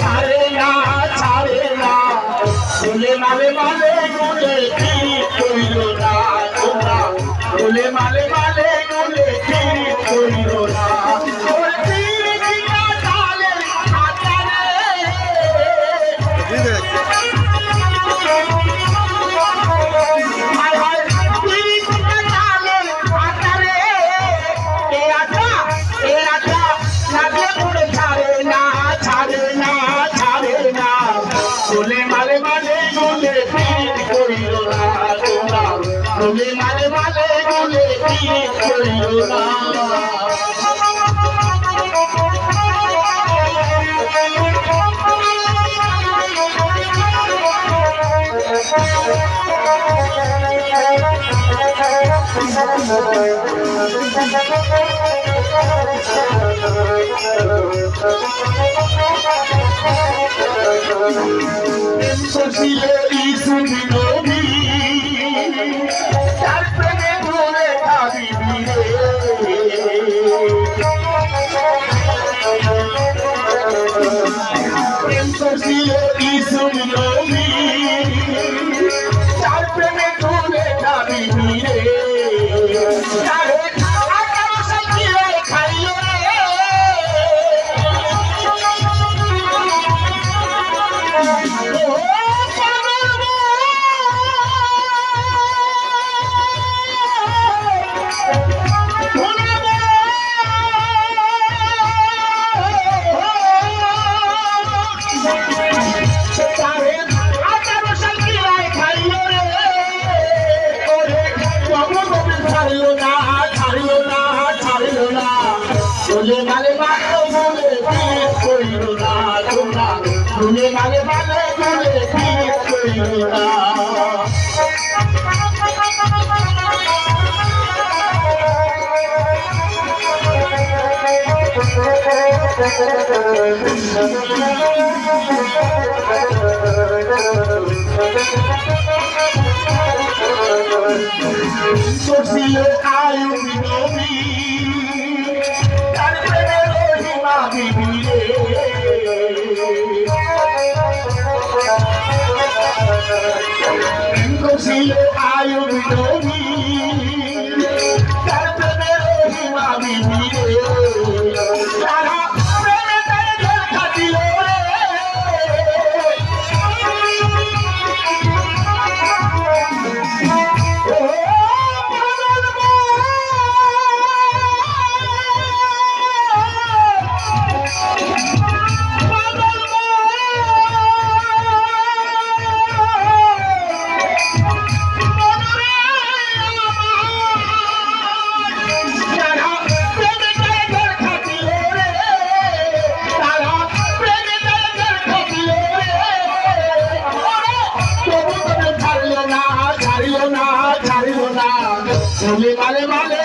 ছাড়ে না ছাড়ে না। মালে মালে মালে মালে গুলে তীর করিল না তোমার তুমি মালে মালে গুলে তীর করিল না Thank you. Sophie, Dule male balo, Sosilo ayo binomi, dan pere rohi ma bibi. I only know. Vale, vale, vale.